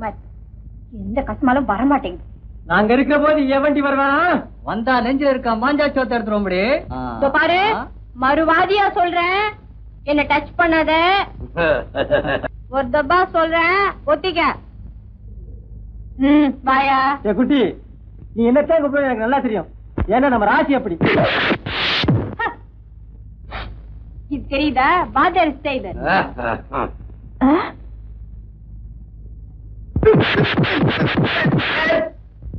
சோமாரி எந்த கஷ்டமாலும் வரமாட்டேங்குது நாங்க இருக்கிற போது எவண்டி வருவானா? வந்தா நெஞ்சில இருக்க மாஞ்சா சோத்த எடுத்துரும் முடி. பாரு மறுவாதியா சொல்றேன். என்ன டச் பண்ணாத. ஒரு தப்பா சொல்றேன். ஒத்திக்க. ம் வாயா. குட்டி நீ என்ன தேங்க போய் எனக்கு நல்லா தெரியும். ஏன்னா நம்ம ராசி அப்படி. இது தெரியுதா? பாதர் ஸ்டைல்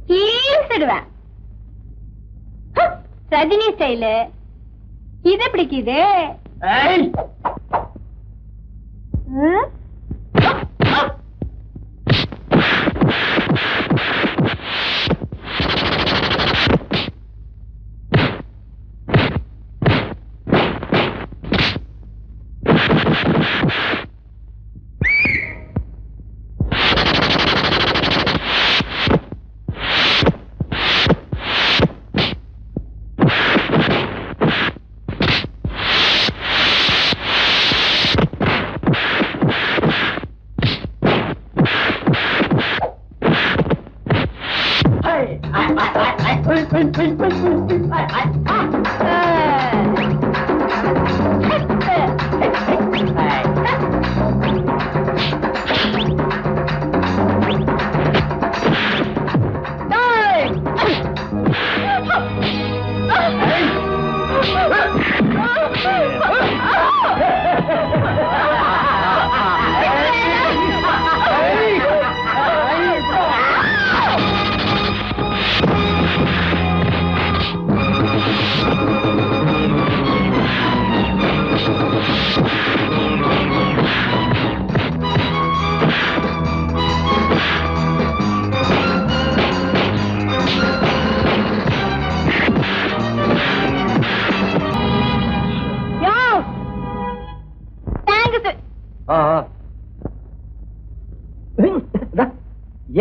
கீழ்த்திடுவேன் ரஜினி ஸ்டைலு இது பிடிக்குது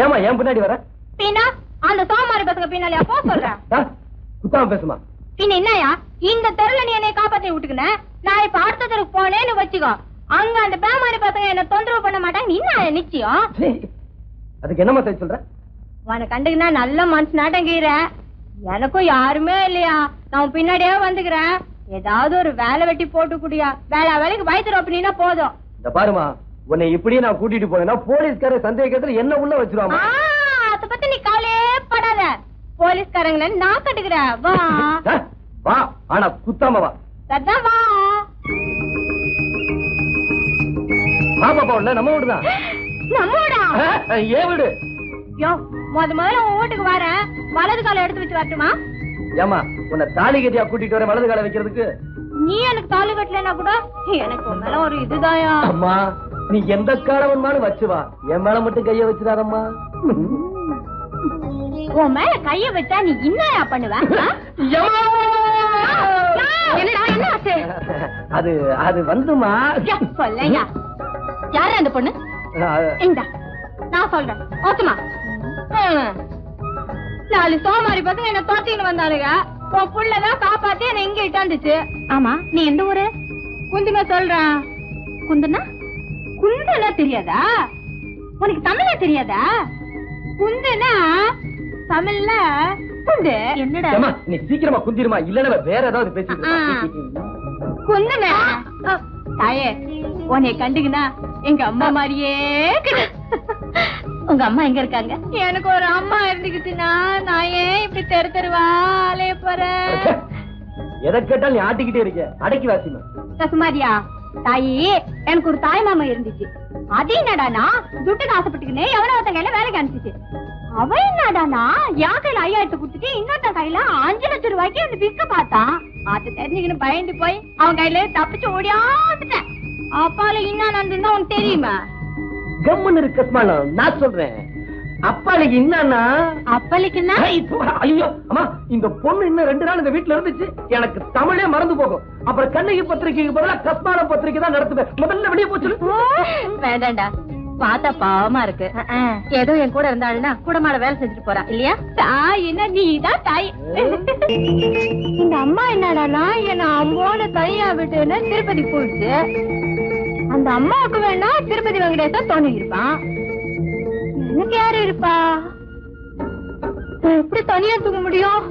ஏம்மா ஏன் பின்னாடி வர? பின்ன அந்த சோமாரி பசங்க பின்னாலயா போ சொல்றேன் குத்தாம பேசுமா? பின்ன என்னயா இந்த தெருல நீ என்னை காப்பாத்தி விட்டுக்கின? நான் இப்ப அடுத்த தெருக்கு போனேன்னு வச்சுக்கோ. அங்க அந்த பேமாரி பசங்க என்ன தொந்தரவு பண்ண மாட்டாங்க. என்ன நிச்சயம்? அதுக்கு என்னம்மா செய்ய சொல்ற? உன கண்டுக்குனா நல்ல மனுஷனாட்டம் கீற. எனக்கும் யாருமே இல்லையா? நான் பின்னாடியே வந்துக்கிறேன். ஏதாவது ஒரு வேலை வெட்டி போட்டு குடியா. வேலை வேலைக்கு பயத்துரு அப்படின்னா போதும். இந்த பாருமா உன்னை இப்படியே நான் கூட்டிட்டு போனேன்னா போலீஸ்கார சந்தேகத்துல என்ன உள்ள வச்சிருவாமா ஆ, அத பத்தி நீ கவலையே படாத. போலீஸ்காரங்கள நான் கட்டுக்கிறேன் வா. வா. ஆனா குத்தாம வா. அதான் வா. வா பாப்பா உள்ள. நம்ம நம்மோடா ஆ, ஏன் வீடு. யோ முத முதல்ல உன் வீட்டுக்கு வரேன் வலது காலை எடுத்து வச்சு வரட்டுமா? ஏமா உன்னை தாலி கட்டியா கூட்டிட்டு வர வலது காலை வைக்கிறதுக்கு? நீ எனக்கு தாலி கட்டலனா கூட எனக்கு மேல ஒரு இதுதாயா? அம்மா. நீ எந்த காலம் வேணுமாலும் வச்சு வா. என் மேல மட்டும் கைய வச்சிடாதம்மா. உன் மேல கைய வச்சா நீ என்னயா பண்ணுவ? ஆ? என்னடா என்ன ஆச்சு அது அது வந்துமா? யா, சொல்லையா? யாரு அந்த பொண்ணு? இந்தா நான் சொல்றேன். ஓகேமா நாலு சோமாரி பசங்க என்ன தோத்தின்னு வந்தானுங்க. உன் புள்ளதான் காப்பாத்தி என்ன இங்க இட்டாந்துச்சு. ஆமா நீ எந்த ஊரு? குந்துங்க சொல்றேன் குந்துனா? குந்துனா தெரியாதா? உனக்கு தமிழே தெரியாதா? குந்துனா தமிழ்ல குந்து என்னடா? நீ சீக்கிரமா குந்திருமா? இல்லன்னா வேற ஏதாவது. இருப்பா. குந்துன? தாயே உன்னை கண்டுக்குனா எங்க அம்மா மாதிரியே. உங்க அம்மா எங்க இருக்காங்க? எனக்கு ஒரு அம்மா இருந்துக்குச்சுன்னா நான் ஏன் இப்படி தெரு தெருவா அலைய போறேன்? எதை கேட்டாலும் நீ ஆட்டிக்கிட்டே இருக்க. அடக்கி வாசிமா சுமாரியா தாயி எனக்கு ஒரு தாய் மாமா இருந்துச்சு. அது என்னடானா? துட்டுக்கு ஆசைப்பட்டுக்கினே எவனோ ஒருத்தன் கையில வேலைக்கு அனுப்பிச்சு. அவன் என்னடானா? யா கையில ஐயாயிரத்து குடுத்துட்டு இன்னொருத்தன் கையில அஞ்சு லட்சம் ரூபாய்க்கு அந்த விக்க பார்த்தான். அது தெரிஞ்சுக்கின்னு பயந்து போய் அவன் கையில தப்பிச்சு ஓடியாந்துட்டேன். அப்பால என்ன நடந்ததுன்னா உனக்கு தெரியுமா? கம்முன்னு இருக்கு நான் சொல்றேன். அப்பாளுக்கு என்னன்னா அப்பலிக்குன்னா ஐயோ அம்மா இந்த பொண்ணு இன்னும் ரெண்டு நாள் இந்த வீட்டுல இருந்துச்சு. எனக்கு தமிழே மறந்து போகும். அப்புறம் கண்ணகி பத்திரிகைக்கு பதிலா கஸ்மால பத்திரிக்கை தான் நடத்துவேன். முதல்ல வெளியே போச்சு வேண்டாண்டா பார்த்தா பாவமா இருக்கு. ஏதோ என் கூட இருந்தாள்னா கூடமாட வேலை செஞ்சுட்டு போறா இல்லையா? தாய் என்ன நீதான் தாய்? இந்த அம்மா என்னடானா என்ன அம்மோன தனியா விட்டுன்னு திருப்பதி போயிடுச்சு. அந்த அம்மாவுக்கு வேணா திருப்பதி வெங்கடேசன் தோணி இருப்பான் எனக்கு யாரு இருப்பா? எப்படி தனியா தூங்க முடியும்?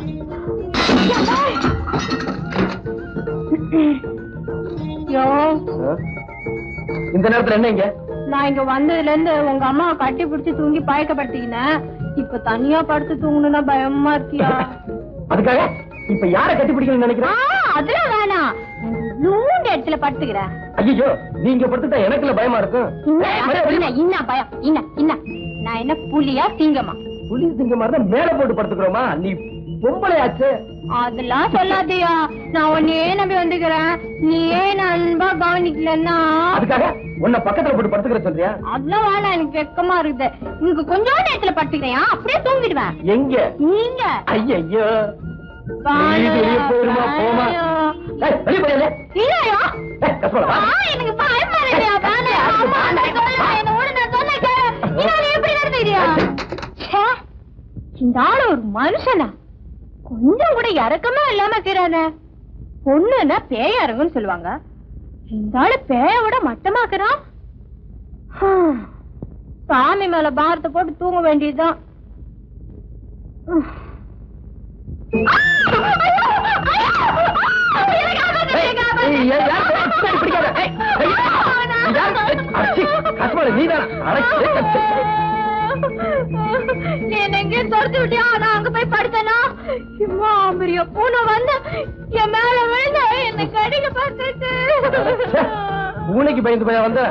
இந்த நேரத்துல என்ன இங்க? நான் இங்க வந்ததுல இருந்து உங்க அம்மாவை கட்டி பிடிச்சு தூங்கி பயக்கப்படுத்திக்கினேன். இப்ப தனியா படுத்து தூங்கணும்னா பயமா இருக்கியா? அதுக்காக இப்ப யார கட்டி பிடிக்கணும்னு நினைக்கிறேன் அதெல்லாம் வேணாம். நூண்டு இடத்துல படுத்துக்கிறேன். ஐயோ நீங்க படுத்துட்டா எனக்குல பயமா இருக்கும்? இன்ன, இன்ன, இன்ன பயம் இன்ன இன்ன. நான் என்ன புலியா சிங்கமா? புலி சிங்க மாதிரி மேல போட்டு படுத்துக்கிறோமா? நீ பொம்பளையாச்சு. அதெல்லாம் சொல்லாதயா. நான் உன்னையே நம்பி வந்துக்கிறேன் நீ ஏன் அன்பா கவனிக்கலன்னா. அதுக்காக உன்னை பக்கத்துல போட்டு படுத்துக்கிற சொல்றியா? அதெல்லாம் வேணாம் எனக்கு வெக்கமா இருக்குது. இங்க கொஞ்சம் நேரத்துல படுத்துக்கிறேன். அப்படியே தூங்கிடுவேன். எங்க? நீங்க? ஐயோ போயிருமா? போமா. எனக்கு பயமா இருக்குயா வேணாம் அம்மா நான் சொல்லுவேன் என்ன விடு நான் சொன்னேன் கேளு. இதனால எப்படி நடந்துக்கிறியா ச்சே, இந்த ஆள் ஒரு மனுஷனா கொஞ்சம் கூட இறக்கமே இல்லாம இருக்கிறானே பொண்ணுன்னா பேய இறங்குன்னு சொல்லுவாங்க இந்த ஆளு பேய விட மட்டமாக்குறான் சாமி மேல பாரத்தை போட்டு தூங்க வேண்டியதுதான் நீதான் என்ன எங்கே துரத்து விட்டியா? நான் அங்க போய் படுத்தனா? இம்மா பெரிய பூனை வந்து என் மேல விழுந்த என்ன கடிக்க பார்த்துட்டு பூனைக்கு பயந்து போய் வந்த.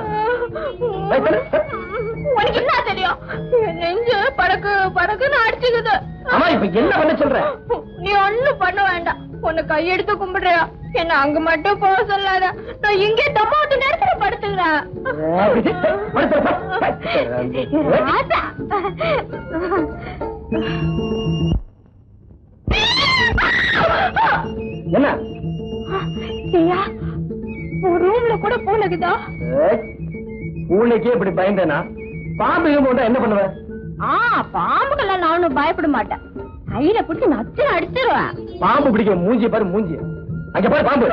உனக்கு என்ன தெரியும்? என் நெஞ்சு படக்கு படக்குன்னு அடிச்சுக்குது. அம்மா இப்ப என்ன பண்ண சொல்ற? நீ ஒண்ணும் பண்ண வேண்டாம். உன்னை கையெடுத்து கும்பிடுறியா என்ன அங்க மட்டும் போக சொல்லாத. நான் இங்கே தம்மாட்டு நேரத்துல படுத்துக்கிறேன். என்ன? ஐயா, ரூம்ல கூட பூனைக்குதா பூனைக்கே இப்படி பயந்தேனா? பாம்பு வந்தா என்ன பண்ணுவ? ஆ பாம்புக்கெல்லாம் நான் ஒண்ணும் பயப்பட மாட்டேன். கையில பிடிச்சி நச்சு அடிச்சிருவேன் பாம்பு பிடிக்க மூஞ்சி பாரு மூஞ்சி. அங்க பாரு பாம்பு.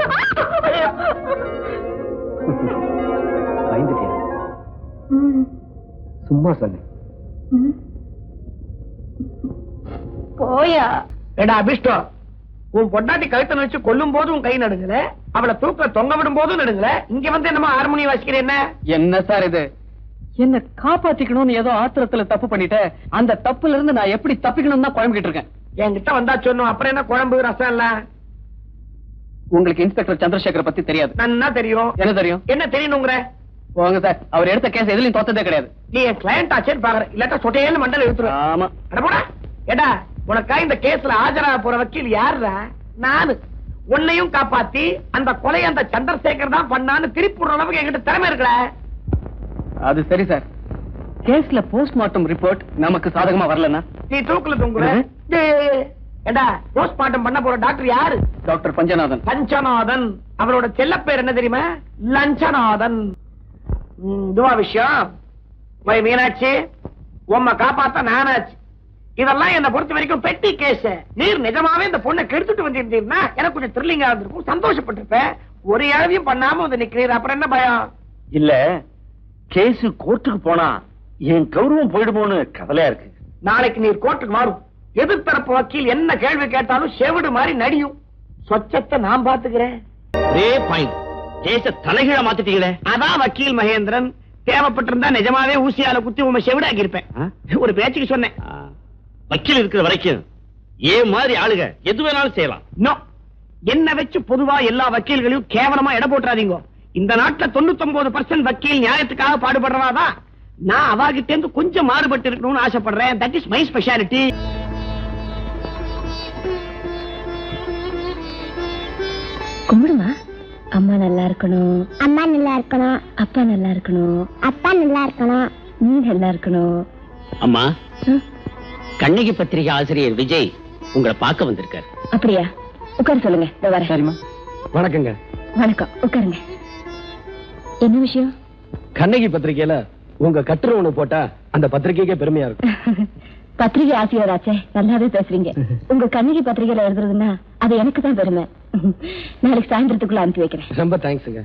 பயந்துட்டியா? சும்மா சொன்னேன். போயா. ஏடா அபிஷ்டம் உன் பொண்டாட்டி கழுத்தை வச்சு கொல்லும் போது உன் கை நடுங்கல? அவளை தூக்க தொங்க விடும் போதும் நடுங்கல? இங்க வந்து என்னமோ ஹார்மோனியம் வாசிக்கிறேன் என்ன? என்ன சார் இது? என்ன காப்பாத்திக்கணும்னு ஏதோ ஆத்திரத்துல தப்பு பண்ணிட்டேன் அந்த தப்புல இருந்து நான் எப்படி தப்பிக்கணும்னு தான் குழம்பிக்கிட்டு இருக்கேன். என்கிட்ட வந்தா சொன்னோம் அப்புறம் என்ன குழம்பு ரசம் இல்ல? உங்களுக்கு இன்ஸ்பெக்டர் சந்திரசேகர் பத்தி தெரியாது. நன்னா தெரியும். என்ன தெரியும்? என்ன தெரியணுங்கிற? போங்க சார் அவர் எடுத்த கேஸ் எதுலயும் தோத்ததே கிடையாது. நீ என் கிளையண்ட் ஆச்சேன்னு பாக்குற. இல்லாட்டா சொட்டையேன்னு மண்டல எடுத்துருவேன் ஆமா. போடா. ஏடா உனக்கா இந்த கேஸ்ல ஆஜராக போற வக்கீல் யாருடா? நானு. உன்னையும் காப்பாத்தி அந்த கொலையை அந்த சந்திரசேகர் தான் பண்ணான்னு திருப்பி அளவுக்கு என்கிட்ட திறமை இருக்கல அது சரி சார் கேஸ்ல போஸ்ட்மார்ட்டம் ரிப்போர்ட் நமக்கு சாதகமா வரலன்னா? நீ தூக்குல தூங்குற. ஏண்டா போஸ்ட்மார்ட்டம் பண்ண போற டாக்டர் யாரு? டாக்டர் பஞ்சநாதன். பஞ்சநாதன். அவரோட செல்ல பேர் என்ன தெரியுமா? லஞ்சநாதன். இதுவா விஷயம்? வை மீனாட்சி உம்மை காப்பாத்த நானாச்சு. இதெல்லாம் என்ன பொறுத்த வரைக்கும் பெட்டி கேஸ். நீர் நிஜமாவே இந்த பொண்ணை கெடுத்துட்டு வந்திருந்தீங்கன்னா எனக்கு கொஞ்சம் த்ரில்லிங்கா இருந்திருக்கும். சந்தோஷப்பட்டிருப்பேன். ஒரு இழவையும் பண்ணாம வந்து நிக்கிறீர். அப்புறம் என்ன பயம்? இல்ல. கேஸ் கோர்ட்டுக்கு போனா என் கௌரவம் போயிடுமோன்னு கவலையா இருக்கு. நாளைக்கு நீர் கோர்ட்டுக்கு மாறும். எதிர்த்தரப்பு வக்கீல் என்ன கேள்வி கேட்டாலும் செவிடு மாதிரி நடியும். சொச்சத்தை நான் பாத்துக்கிறேன் ஒரே பாயிண்ட் கேஸ தலைகீழ மாத்திட்டீங்களே. அதான் வக்கீல் மகேந்திரன். தேவைப்பட்டிருந்தா நிஜமாவே ஊசியால குத்தி உண்மை செவிடாக்கி இருப்பேன்? ஒரு பேச்சுக்கு சொன்னேன். வக்கீல் இருக்கிற வரைக்கும் ஏன் மாதிரி ஆளுங்க எது வேணாலும் செய்யலாம். என்ன வச்சு பொதுவா எல்லா வக்கீல்களையும் கேவலமா எடை போட்டுறாதீங்க. இந்த நாட்டுல தொண்ணூத்தொன்பது பர்சன்ட் வக்கீல் நியாயத்துக்காக பாடுபடுறவாதான் நான் அவாகிட்ட இருந்து கொஞ்சம் மாறுபட்டு இருக்கணும்னு ஆசைப்படுறேன். தட் இஸ் மை ஸ்பெஷாலிட்டி கும்பிடுமா? அம்மா நல்லா இருக்கணும். அம்மா நல்லா இருக்கணும். அப்பா நல்லா இருக்கணும். அப்பா நல்லா இருக்கணும். நீ நல்லா இருக்கணும். அம்மா கண்ணகி பத்திரிகை ஆசிரியர் விஜய் உங்களை பார்க்க வந்திருக்காரு. அப்படியா? உட்கார சொல்லுங்க. சரிம்மா. வணக்கங்க. வணக்கம். உட்காருங்க. என்ன விஷயம்? கண்ணகி பத்திரிக்கையில உங்க கட்டுரை ஒண்ணு போட்டா அந்த பத்திரிக்கைக்கே பெருமையா இருக்கும். பத்திரிகை ஆசிரியராச்சே நல்லாவே பேசுறீங்க. உங்க கண்ணகி பத்திரிகையில எழுதுறதுன்னா அது எனக்கு தான் பெருமை. நாளைக்கு சாயந்தரத்துக்குள்ள அனுப்பி வைக்கிறேன். ரொம்ப தேங்க்ஸுங்க